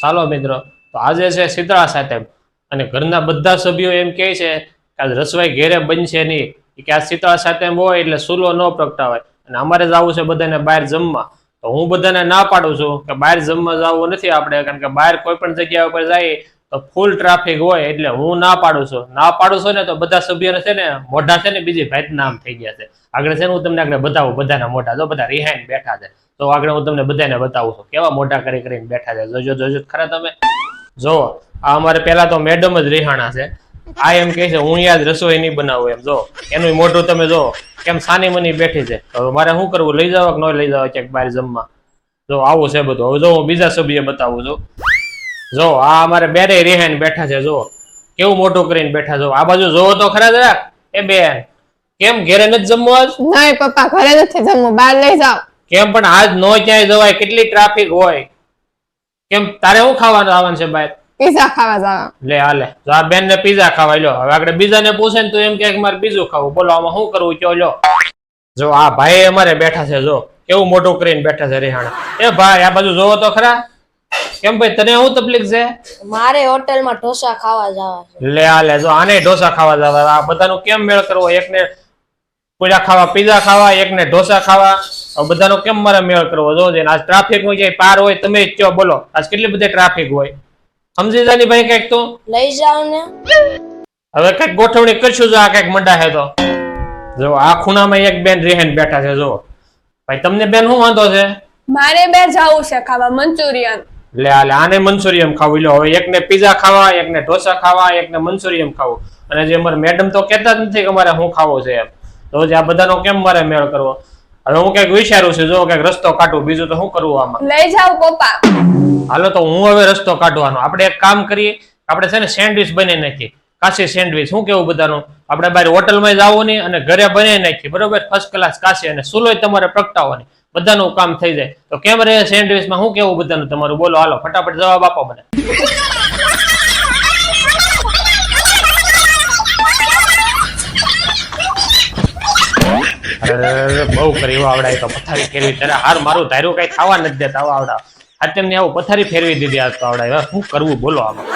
ચાલો મિત્રો, તો આજે છે શીતળા સાતમ અને ઘરના બધા સભ્યો એમ કહે છે કે આજ રસવાઈ ઘેરે બનશે નહીં. કે આ શીતળા સાતમ હોય એટલે સુલો ન પ્રગટાવાય. અને અમારે જવું છે બધાને બહાર જમવા. તો હું બધાને ના પાડું છું કે બહાર જમવા જવું નથી આપણે, કારણ કે બહાર કોઈ પણ જગ્યા ઉપર જઈએ તો ફૂલ ટ્રાફિક હોય એટલે હું ના પાડું છું. ના પાડું છું ને તો બધા સભ્યોને છે ને, મોઢા છે ને બીજી ભાઈ નામ થઈ ગયા છે. આગળ છે હું તમને આગળ બતાવું, બધાના મોઢા. જો બધા રિહાઈને બેઠા છે. તો આગળ હું તમને બધાને બતાવું છું. કેવા મોઢા કરી કરીને બેઠા છે? જોજો જોજો. ખરા તમે? જો આ અમારે પેલા તો મેડમ જ રિહાણા છે. આ એમ કહે છે, હું યાદ રસોઈ નહીં બનાવું. એમ જો એનું મોઢું તમે જો કેમ સાની મની બેઠી છે. હવે મારે શું કરવું? લઈ જવા કે ન લઈ જવા ક્યાંક બહાર જમવા? જો, આવું છે બધું. હવે જો હું બીજા સભ્ય બતાવું છું. જો આ અમારે બેરે રિહાઈને બેઠા છે જો. કેવું મોટું કરીને બેઠા જો આ બાજુ જોવો તો ખરા જરાક. એ બેન કેમ ઘેરે નથી જમવું આજ? નહીં પપ્પા ઘરે નથી જમવું. બહાર લઈ જાઓ. કેમ પણ આજ નો ક્યાંય જવાય? કેટલી ટ્રાફિક હોય? કેમ તારે શું ખાવાનું આવવાનું છે બહાર? પીઝા ખાવા જવા લે હાલે જો આ બેન ને પીઝા ખાવા લ્યો હવે આપણે બીજાને પૂછે ને તો એમ કે મારે બીજું ખાવું. બોલો આમાં શું કરવું? કયો લ્યો જો આ ભાઈ અમારે બેઠા છે જો. કેવું મોટું કરીને બેઠા છે રેહાણા. એ ભાઈ આ બાજુ જોવો તો ખરા. કેમ ભાઈ તને શું તકલીફ છે? મારે હોટલમાં ઢોસા ખાવા જવા છે. લે હાલે જો આને ઢોસા ખાવા જવા આ બધાનો કેમ મેળ કરવો? એકને પૂજા ખાવા પીઝા ખાવા એકને ઢોસા ખાવા. હવે બધાનો કેમ મારે મેળ કરવો? જો છે આજ ટ્રાફિક હોય જાય પાર હોય તમે જ કયો બોલો. આજ કેટલી બધી ટ્રાફિક હોય? સમજી જાની ભાઈ કંઈક તો? લઈ જાવ ને. હવે કંઈક ગોઠવણી કરશું જો આ કંઈક મંડા હે તો. જો આ ખૂણામાં એક બેન રહેન બેઠા છે જો. ભાઈ તમને બેન શું વાંધો છે? મારે બે જવું છે ખાવા મંચુરિયન. લે હાલે આને મંચુરિયમ ખાવું. લો હવે એકને પીઝા ખાવા એકને ઢોસા ખાવા એકને મંચુરિયમ ખાવું. અને જે અમારે મેડમ તો કહેતા જ નથી કે અમારે હું ખાવો છે એમ. તો જે આ બધાનો કેમ મારે મેળ કરવો? હવે હું કંઈક વિચારું છું જો કંઈક રસ્તો કાઢું બીજું તો શું કરવું આમાં? લઈ જાઓ પપ્પા. હાલો તો હું હવે રસ્તો કાઢવાનો. આપણે એક કામ કરીએ આપણે છે ને સેન્ડવિચ બની નાખીએ. કાશી સેન્ડવિચ શું કેવું બધાનું? આપણે બહાર હોટલમાં જવું નહીં અને ઘરે બનાવી નાખીએ, બરોબર? ફર્સ્ટ ક્લાસ કાશી અને સુલોય તમારે પ્રગટાવવાની. બધાનું કામ થઈ જાય. તો કેમ રહે સેન્ડવિચમાં શું કેવું બધાનું? તમારું બોલો, હાલો, ફટાફટ જવાબ આપો મને. બહુ કરી આવડાય તો. પથારી ફેરવી. ત્યારે હાર મારું ધાર્યું કઈ ખાવા નથી દેતા આવા આવડા આ તેમને આવું પથારી ફેરવી દીધી આ તો આવડાય હવે શું કરવું બોલો આમાં?